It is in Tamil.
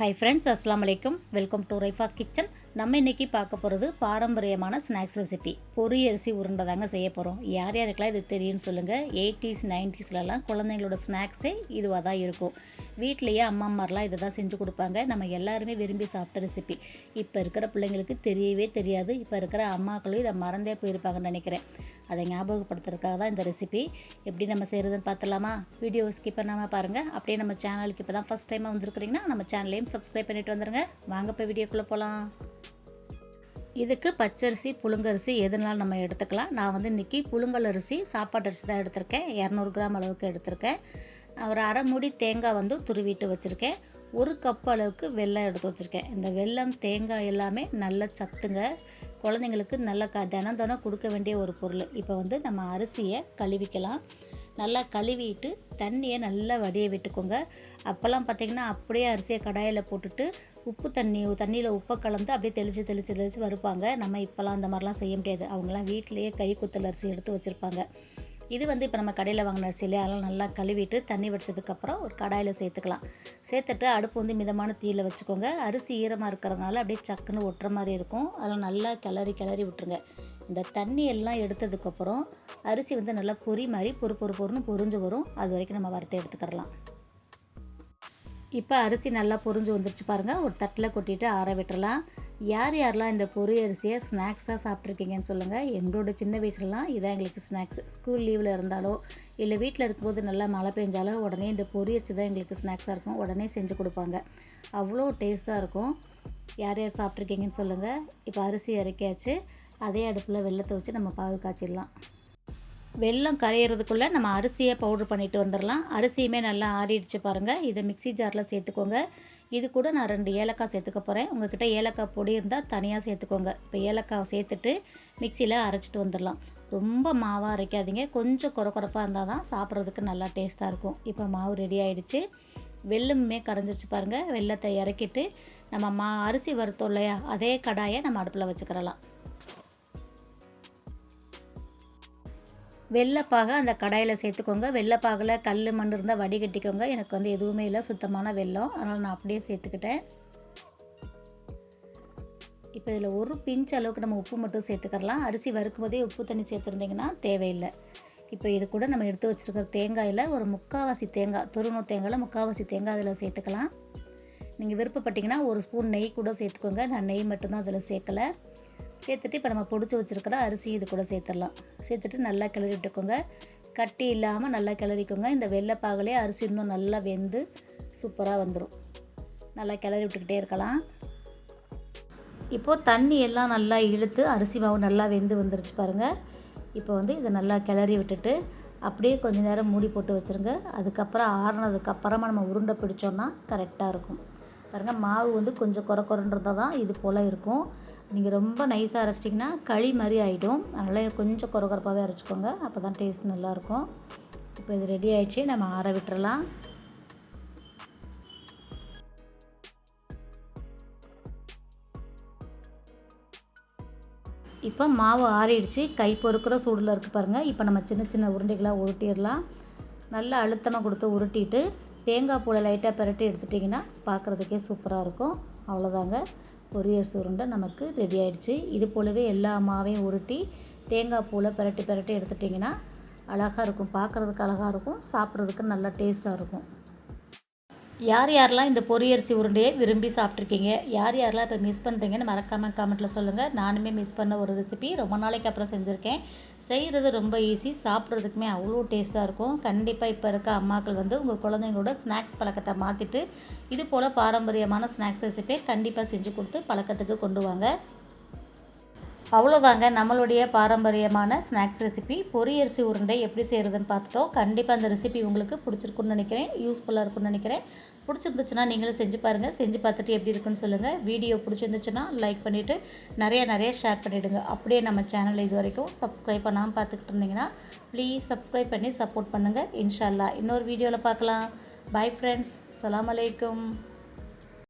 ஹாய் ஃப்ரெண்ட்ஸ் அஸ்லாம் வலைக்கும் வெல்கம் டு ரைஃபா கிச்சன் நம்ம இன்றைக்கி பார்க்க போகிறது பாரம்பரியமான ஸ்நாக்ஸ் ரெசிபி பொரியரிசி உருண்டை தாங்க செய்ய போகிறோம் யார் யாருக்கெல்லாம் இது தெரியும்னு சொல்லுங்கள் எயிட்டிஸ் நைன்டிஸ்லலாம் குழந்தைங்களோட ஸ்நாக்ஸே இதுவாக தான் இருக்கும். வீட்லேயே அம்மா அம்மாரெலாம் இதை தான் செஞ்சு கொடுப்பாங்க. நம்ம எல்லாருமே விரும்பி சாப்பிட்ட ரெசிபி இப்போ இருக்கிற பிள்ளைங்களுக்கு தெரியவே தெரியாது. இப்போ இருக்கிற அம்மாக்களும் இதை மறந்தே போயிருப்பாங்கன்னு நினைக்கிறேன். அதை ஞாபகப்படுத்துறதுக்காக தான் இந்த ரெசிபி எப்படி நம்ம செய்கிறதுன்னு பார்த்துலாமா வீடியோ ஸ்கிப் பண்ணாமல் பாருங்கள் அப்படியே நம்ம சேனலுக்கு இப்போ தான் ஃபஸ்ட் டைமாக வந்திருக்கிறீங்கன்னா நம்ம சேனலையும் சப்ஸ்கிரைப் பண்ணிட்டு வந்துடுங்க வாங்க இப்போ வீடியோக்குள்ளே போகலாம் இதுக்கு பச்சரிசி புழுங்கரிசி எதுனாலும் நம்ம எடுத்துக்கலாம். நான் வந்து இன்றைக்கி புழுங்கல் அரிசி சாப்பாட்டு அரிசி தான் எடுத்திருக்கேன். இரநூறு கிராம் அளவுக்கு எடுத்திருக்கேன். ஒரு அரை மூடி தேங்காய் வந்து துருவிட்டு வச்சுருக்கேன். ஒரு கப் அளவுக்கு வெல்லம் எடுத்து வச்சுருக்கேன். இந்த வெல்லம் தேங்காய் எல்லாமே நல்ல சத்துங்க. குழந்தைங்களுக்கு நல்ல க தினம் தினம் கொடுக்க வேண்டிய ஒரு பொருள். இப்போ வந்து நம்ம அரிசியை கழுவிக்கலாம். நல்லா கழுவிட்டு தண்ணியை நல்லா வடிய விட்டுக்கோங்க. அப்போல்லாம் பார்த்திங்கன்னா அப்படியே அரிசியை கடாயில் போட்டுட்டு உப்பு தண்ணி தண்ணியில் உப்பை கலந்து அப்படியே தெளித்து தெளித்து தெளித்து வறுப்பாங்க. நம்ம இப்போல்லாம் அந்த மாதிரிலாம் செய்ய முடியாது. அவங்களாம் வீட்டிலேயே கை குத்தல் அரிசி எடுத்து வச்சுருப்பாங்க. இது வந்து இப்போ நம்ம கடையில் வாங்கின அரிசியிலே அதெல்லாம் நல்லா கழுவிட்டு தண்ணி வடிச்சதுக்கப்புறம் ஒரு கடாயில் சேர்த்துக்கலாம். சேர்த்துட்டு அடுப்பு வந்து மிதமான தீயில் வச்சுக்கோங்க. அரிசி ஈரமாக இருக்கிறதுனால அப்படியே சக்குன்னு ஒட்டுற மாதிரி இருக்கும். அதெல்லாம் நல்லா கிளறி கிளறி விட்டுருங்க. இந்த தண்ணி எல்லாம் எடுத்ததுக்கப்புறம் அரிசி வந்து நல்லா பொறி மாதிரி பொறு பொறு பொறுன்னு பொறிஞ்சு வரும். அது வரைக்கும் நம்ம வறுத்து எடுத்துக்கிறலாம். இப்போ அரிசி நல்லா பொறிஞ்சு வந்துருச்சு பாருங்கள் ஒரு தட்டில் கொட்டிட்டு ஆற விட்டுறலாம். யார் யாரெல்லாம் இந்த பொரி அரிசியை ஸ்நாக்ஸாக சாப்பிட்ருக்கீங்கன்னு சொல்லுங்கள் எங்களோட சின்ன வயசுலலாம் இதான் எங்களுக்கு ஸ்நாக்ஸ் ஸ்கூல் லீவில் இருந்தாலோ இல்லை வீட்டில் இருக்கும்போது நல்லா மழை பெஞ்சாலோ உடனே இந்த பொரி அரிசி தான் எங்களுக்கு ஸ்நாக்ஸாக இருக்கும். உடனே செஞ்சு கொடுப்பாங்க. அவ்வளோ டேஸ்ட்டாக இருக்கும். யார் யார் சாப்பிட்ருக்கீங்கன்னு சொல்லுங்கள் இப்போ அரிசி இறக்கியாச்சு. அதே அடுப்பில் வெள்ளத்தை வச்சு நம்ம பாகு காய்ச்சிடலாம். வெள்ளம் கரையிறதுக்குள்ளே நம்ம அரிசியை பவுடர் பண்ணிட்டு வந்துடலாம். அரிசியுமே நல்லா ஆறிடுச்சு பாருங்கள் இதை மிக்சி ஜாரில் சேர்த்துக்கோங்க. இது கூட நான் ரெண்டு ஏலக்காய் சேர்த்துக்க போகிறேன் உங்கள்கிட்ட ஏலக்காய் பொடி இருந்தால் தனியாக சேர்த்துக்கோங்க. இப்போ ஏலக்காய் சேர்த்துட்டு மிக்சியில் அரைச்சிட்டு வந்துடலாம். ரொம்ப மாவாக அரைக்காதீங்க. கொஞ்சம் குறக்குறப்பாக இருந்தால் தான் சாப்பிட்றதுக்கு நல்லா டேஸ்ட்டாக இருக்கும். இப்போ மாவு ரெடி ஆகிடுச்சு வெள்ளமுமே கரைஞ்சிருச்சு பாருங்கள் வெள்ளத்தை இறக்கிட்டு நம்ம மா அரிசி வறுத்தோம் இல்லையா? அதே கடாயை நம்ம அடுப்பில் வச்சுக்கிறலாம். வெள்ளைப்பாக அந்த கடாயில் சேர்த்துக்கோங்க. வெள்ளைப்பாகில் கல் மண் இருந்தால் வடிகட்டிக்கோங்க எனக்கு வந்து எதுவுமே இல்லை. சுத்தமான வெள்ளம். அதனால் நான் அப்படியே சேர்த்துக்கிட்டேன். இப்போ இதில் ஒரு பிஞ்ச் அளவுக்கு நம்ம உப்பு மட்டும் சேர்த்துக்கலாம் அரிசி வறுக்கும் போதே உப்பு தண்ணி சேர்த்துருந்திங்கன்னா தேவையில்லை. இப்போ இது கூட நம்ம எடுத்து வச்சுருக்கிற தேங்காயில் ஒரு முக்கால்வாசி தேங்காய் துருணு தேங்காயில் முக்கால்வாசி தேங்காய் அதில் சேர்த்துக்கலாம். நீங்கள் விருப்பப்பட்டிங்கன்னா ஒரு ஸ்பூன் நெய் கூட சேர்த்துக்கோங்க. நான் நெய் மட்டும்தான் அதில் சேர்க்கலை. சேர்த்துட்டு இப்போ நம்ம பிடிச்சி வச்சுருக்கிற அரிசி இது கூட சேர்த்துடலாம். சேர்த்துட்டு நல்லா கிளறி விட்டுக்கோங்க கட்டி இல்லாமல் நல்லா கிளறிக்கோங்க. இந்த வெள்ளைப்பாகலே அரிசி இன்னும் நல்லா வெந்து சூப்பராக வந்துடும் நல்லா கிளறி விட்டுக்கிட்டே இருக்கலாம். இப்போது தண்ணி எல்லாம் நல்லா இழுத்து அரிசி மாவு நல்லா வெந்து வந்துருச்சு பாருங்கள் இப்போ வந்து இதை நல்லா கிளறி விட்டுட்டு அப்படியே கொஞ்சம் நேரம் மூடி போட்டு வச்சுருங்க. அதுக்கப்புறம் ஆறுனதுக்கப்புறமா நம்ம உருண்டை பிடிச்சோன்னா கரெக்டாக இருக்கும். பாருங்கள் மாவு வந்து கொஞ்சம் குறை குறைன்றதாக தான் இது போல் இருக்கும். நீங்கள் ரொம்ப நைஸாக அரைச்சிட்டிங்கன்னா களி மாதிரி ஆகிடும் அதனால் கொஞ்சம் குறை குறைப்பாகவே அரைச்சிக்கோங்க. அப்போ தான் டேஸ்ட் நல்லாயிருக்கும் இப்போ இது ரெடி ஆகிடுச்சு நம்ம ஆற விட்டுறலாம். இப்போ மாவு ஆறிடுச்சு. கை பொறுக்கிற சூடில் இருக்குது பாருங்கள் இப்போ நம்ம சின்ன சின்ன உருண்டைகளாக உருட்டிடலாம். நல்லா அழுத்தமாக கொடுத்து உருட்டிட்டு தேங்காய் பூவில் லைட்டாக பிரட்டி எடுத்துட்டிங்கன்னா பார்க்குறதுக்கே சூப்பராக இருக்கும். அவ்வளோதாங்க. பொரியல் சுருண்டை நமக்கு ரெடி ஆகிடுச்சு இது போலவே எல்லா மாவையும் உருட்டி தேங்காய் பூவில் பிரட்டி பிரட்டி எடுத்துட்டிங்கன்னா அழகாக இருக்கும். பார்க்குறதுக்கு அழகாக இருக்கும். சாப்பிட்றதுக்கு நல்லா டேஸ்ட்டாக இருக்கும். யார் யாரெல்லாம் இந்த பொரியரிசி உருண்டையை விரும்பி சாப்பிட்ருக்கீங்க? யார் யாரெல்லாம் இப்போ மிஸ் பண்ணுறீங்கன்னு மறக்காமல் கமெண்ட்டில் சொல்லுங்கள் நானுமே மிஸ் பண்ண ஒரு ரெசிபி ரொம்ப நாளைக்கு அப்புறம் செஞ்சுருக்கேன். செய்கிறது ரொம்ப ஈஸி சாப்பிட்றதுக்குமே அவ்வளோ டேஸ்ட்டாக இருக்கும். கண்டிப்பாக இப்போ இருக்க அம்மாக்கள் வந்து உங்கள் குழந்தைங்களோட ஸ்நாக்ஸ் பழக்கத்தை மாற்றிட்டு இது போல் பாரம்பரியமான ஸ்நாக்ஸ் ரெசிபியை கண்டிப்பாக செஞ்சு கொடுத்து பழக்கத்துக்கு கொண்டு வாங்க. அவ்வளோதாங்க நம்மளுடைய பாரம்பரியமான ஸ்நாக்ஸ் ரெசிபி பொரியரிசி உருண்டை எப்படி செய்கிறதுன்னு பார்த்துட்டோம். கண்டிப்பாக அந்த ரெசிபி உங்களுக்கு பிடிச்சிருக்குன்னு நினைக்கிறேன். யூஸ்ஃபுல்லாக இருக்கும்னு நினைக்கிறேன். பிடிச்சிருந்துச்சுன்னா நீங்களும் செஞ்சு பாருங்கள் செஞ்சு பார்த்துட்டு எப்படி இருக்குன்னு சொல்லுங்கள் வீடியோ பிடிச்சிருந்துச்சுன்னா லைக் பண்ணிவிட்டு நிறைய நிறைய ஷேர் பண்ணிவிடுங்க அப்படியே நம்ம சேனல் இது வரைக்கும் சப்ஸ்கிரைப் பண்ணாமல் பார்த்துக்கிட்டு இருந்தீங்கன்னா ப்ளீஸ் சப்ஸ்கிரைப் பண்ணி சப்போர்ட் பண்ணுங்கள் இன்ஷால்லா இன்னொரு வீடியோவில் பார்க்கலாம். பாய் ஃப்ரெண்ட்ஸ் அலாம் அலைக்கும்